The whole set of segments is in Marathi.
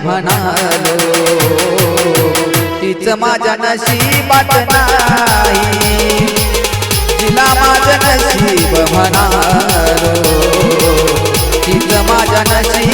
नशीब म्हणालो तीच माझ्या नशीबात नाही. जिला माझं नशीब म्हणालो तीच माझ्या नशीबात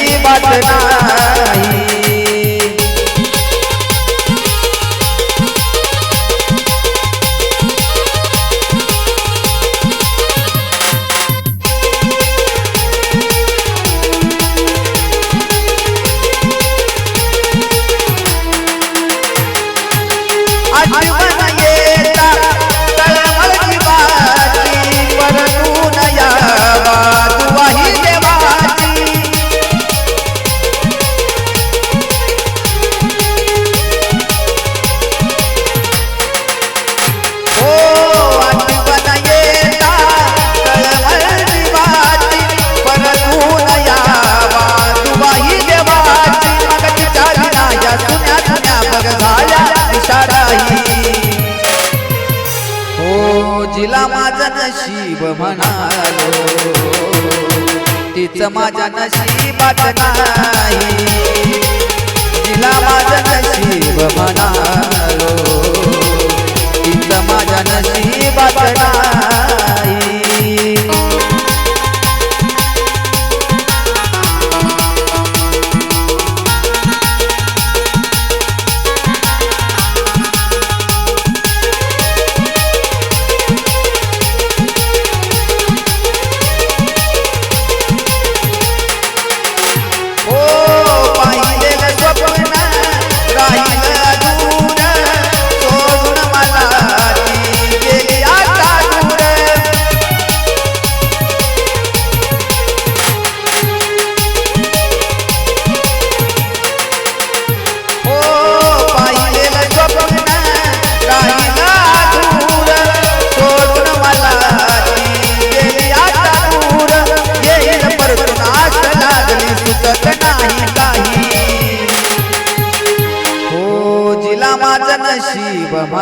नशीब म्हणालो तिचं माझ्या नशीबात नाही. तिला माझं नशीब म्हणालो.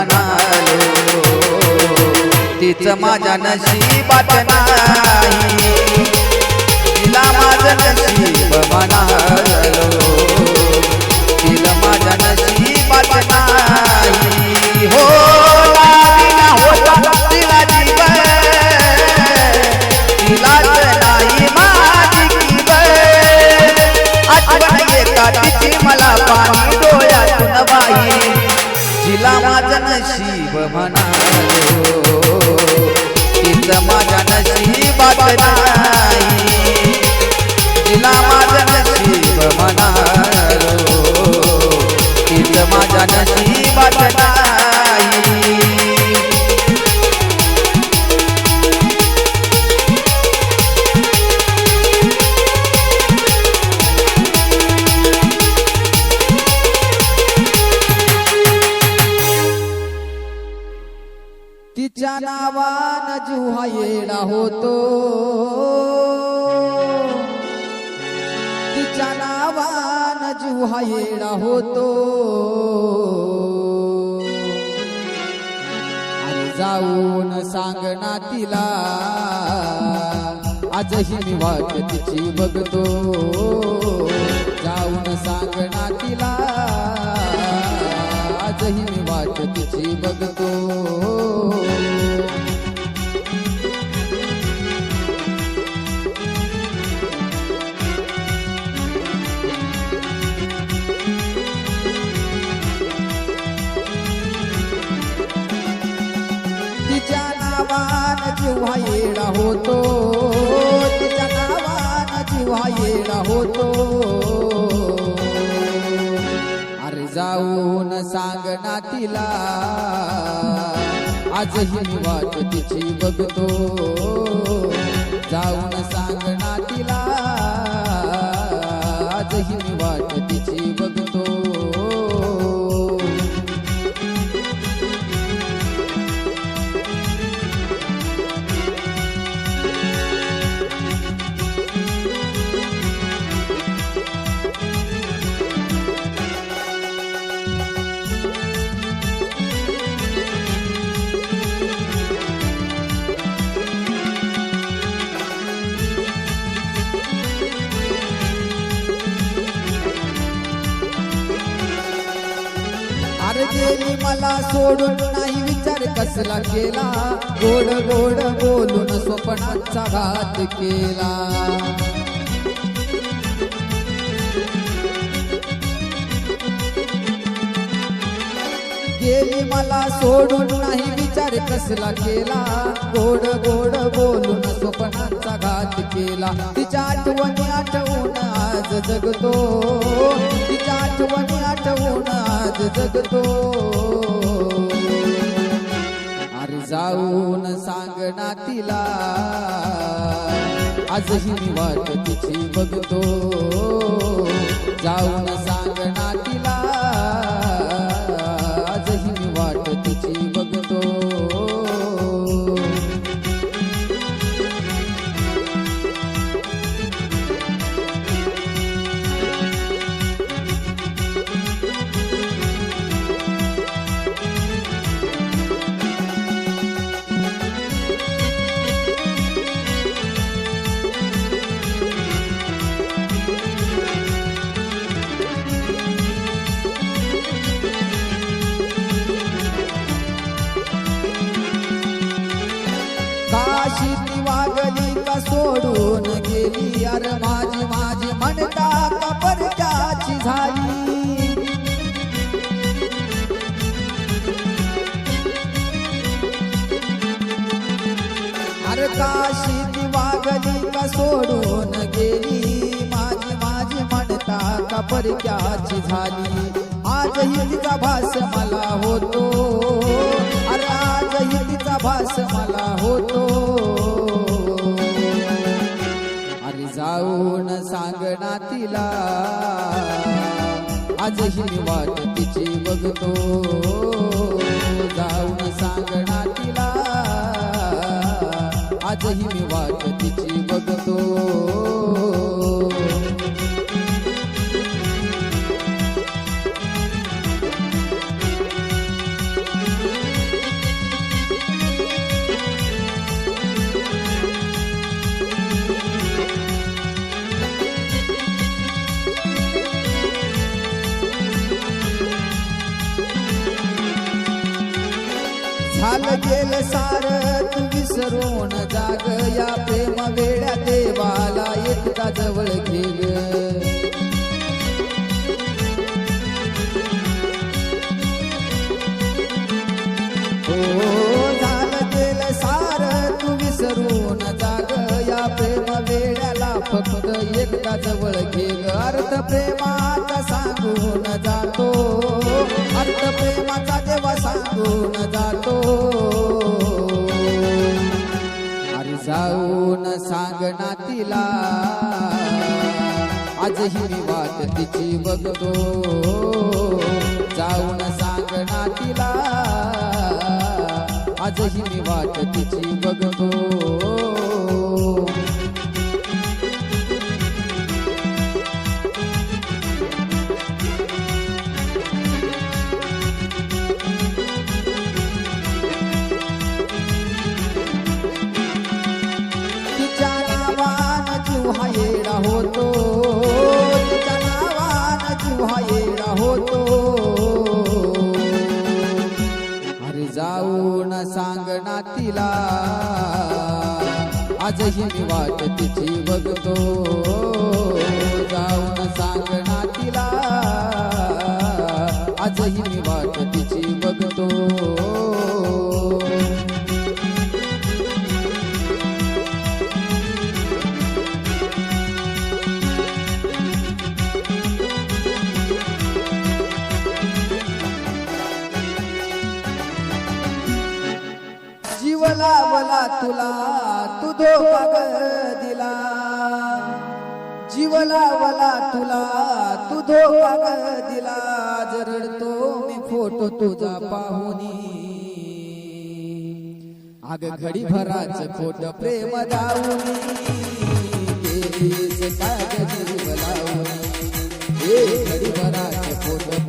म्हणालो तिचं माझ्या नशीबात नाही. तिला माझं नशीब म्हणालो तिला माझ्या नशीबात नाही. हो, हो तिला नाही माझी किवळ आठवण तिची मला पाणी डोळ्यातून बाई तिला माझं नशीब म्हणालो. तिचं माझ्या नशीबात नावान जुहा येणा होतो. तिच्या नावान जुहा येणा होतो. आणि जाऊन सांगना तिला आजही मी वाट तिची बघतो. जाऊन सांगना तिला आजही मी वाट तिची बघतो. होतो. तिच्या नावान जीवा येडा होतो. अरे जाऊन सांग ना तिला. आजही वाट तिची बघतो. जाऊन सांग विचार केला गोड गोड बोलून स्वप्नाचा घात केला गेली मला सोडून नाही विचार कसला केला गोड गोड बोलून स्वप्नाचा घात केला तिच्या आठवणी आठवून आज जगतो तिच्या आठवणी आठवून आज जगतो जाऊन सांग ना तिला. आजही मी वाट तिची बघतो. जाऊन अशी ती वागली का सोडून गेली? अर माझी माझी म्हणता का परक्याची झाली? अरे काशी ती वागली का सोडून गेली? माझी माझी म्हणता का परक्याची झाली? आजही तिचा भास मला होतो. अरे आजही तिचा भास मला होतो. ना तिला. आजही वाट तिची बघतो. जाऊन सांगणा तिला. आजही मी वाट तिची बघतो. झालं गेलं सार तू विसरून जाग या प्रेम वेळ्या देवाला एकदा जवळ घेग हो झालं गेलं सार तू विसरून जाग या प्रेम वेळ्याला फक्त एकदा जवळ घेग अर्थ प्रेमाचा सांगून जातो अर्थ प्रेम जाऊन तिला आजही मी वाट तिची बघतो. जाऊन सांग तिला आजही मी वाट तिची बघतो. तिला आजही मी वाट तिची बघतो. लावला तुला तू धोका ग दिला. जीव लावला तुला तू धोका ग दिला जरडतो मी फोटो तुझा पाहुनी. आग घडी भराच खोट प्रेम दाऊनी. गेलीस जीव लावणी घडी भराच खोट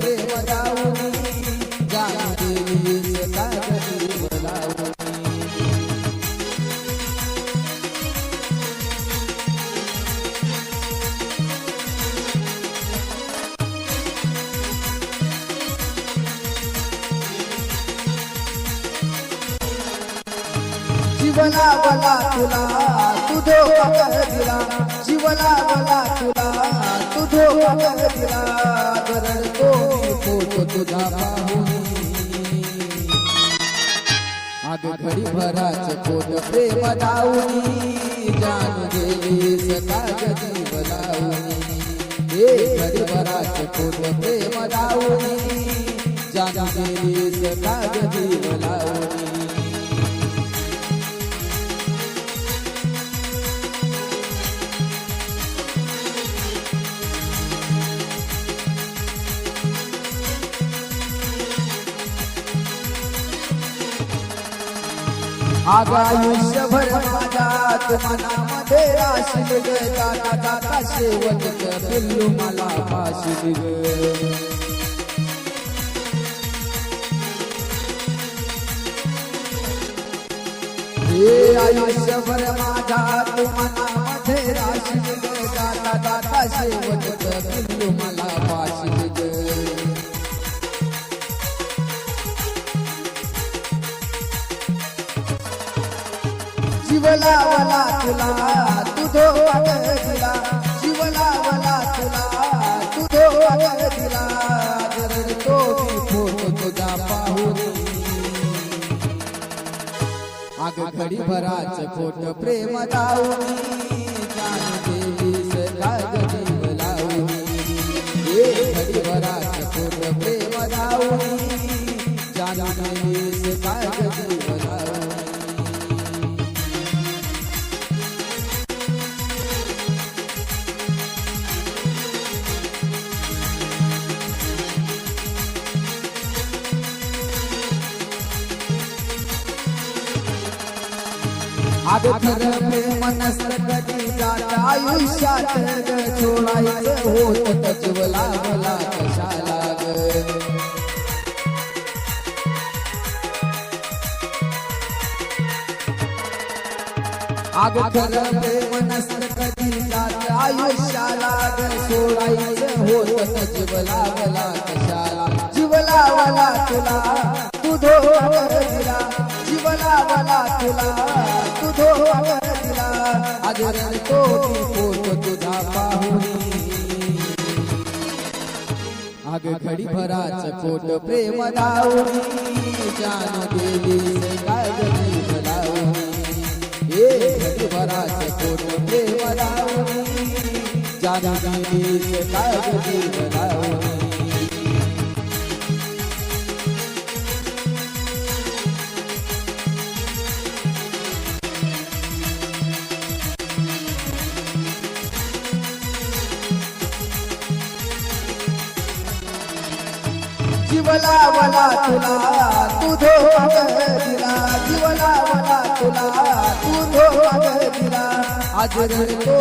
जीवना मला तुला तू धोका दिला. जीवना मला तुला तू धोका दिला. रडतो मी फोटो तुझा पाहून अग घडी भराच पोट प्रेम दाऊनी जान गेली सदा जगी बलावणी हे घडी भराच पोट प्रेम दाऊनी जान गेली सदा जगी बलावणी आग आयुष्यभर माझ्या मनामध्ये राशील ग जाता जाता शेवट पिल्लू मला पाशील ग हे आयुष्यभर माझ्या मनामध्ये राशील ग जाता जाता शेवट पिल्लू मला जीवला तुला तुझो दिला. जीवला वला तुला तुझो दिला. तुझा घडी भराच फोट प्रेम लावली जान घडी भराच फोट प्रेम लावली अग प्रेम नसलं कधी जात आयुष्यात सोडायचं होत जीवला मला कशाला ग अग खरं प्रेम नसलं कधी जात आयुष्याला ग सोडायचं होत जीवला मला कशाला मला तुला तू धोका दिला तुला तू धोका दिला फोटो तुझा पाहुनी अग घडी भराच कोट प्रेम दाऊनी जान गेली कागदी लावणी ए घडी भराच कोट प्रेम दाऊनी जान गेली कागदी लावणी जीवला मला तुला तू धोका दिला जीवला मला तुला तू धोका दिला आज रडतो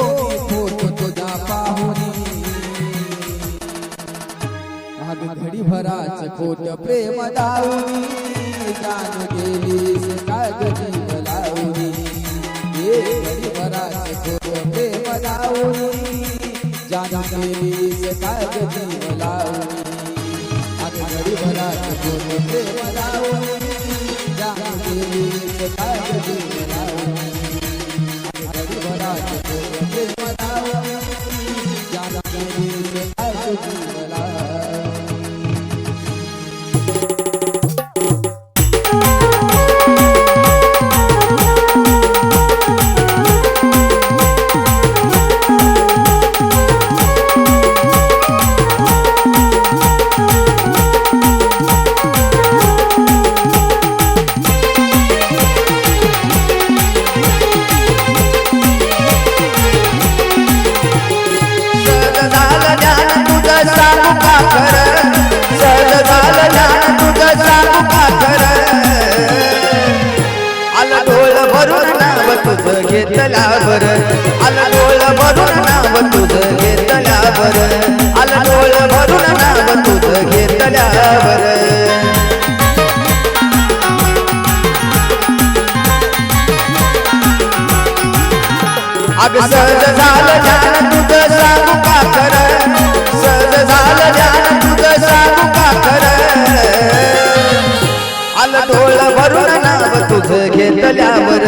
मी तुझा पाहुनी. अग घडी भराच खोट प्रेम दाऊनी जाण गेलीस कागदी लावणी ये घडी भराच खोट प्रेम दाऊनी जाण गेलीस कागदी लावणी अग घडी भराच खोट प्रेम दाऊनी तुझं घेतल्या बर आलं डोळ भरून नाव तुझं घेतल्या बर आलं डोळ भरून नाव तुझं घेतल्या बर अग सहज झालं ज्ञान तुझं सांगू का खरं? सहज झालं ज्ञान डोळ भरून नाव तुझं घेतल्यावर.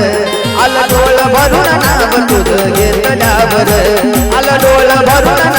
आलं डोळ भरून नाव तुझं घेतल्यावर. आलं डोळ भरून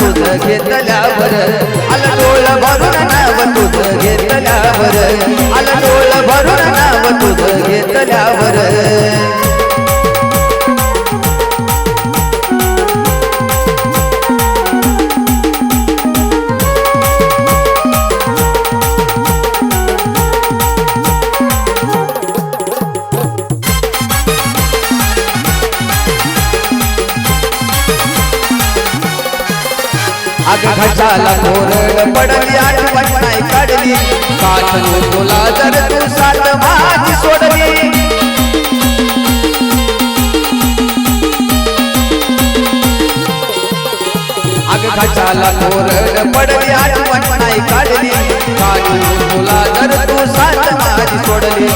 तुझ घेतल्यावर. आलं डोळ भरून नाव तुझ घेतल्यावर. आलं डोळ भरून नाव तुझ घेतल्यावर. कोरड पडली आठवण नाही काढली. काठू तुला जर तू साथ माझी सोडली. अग कोरड पडली आठवण नाही काढली. काठू तुला जर तू साथ माझी सोडली.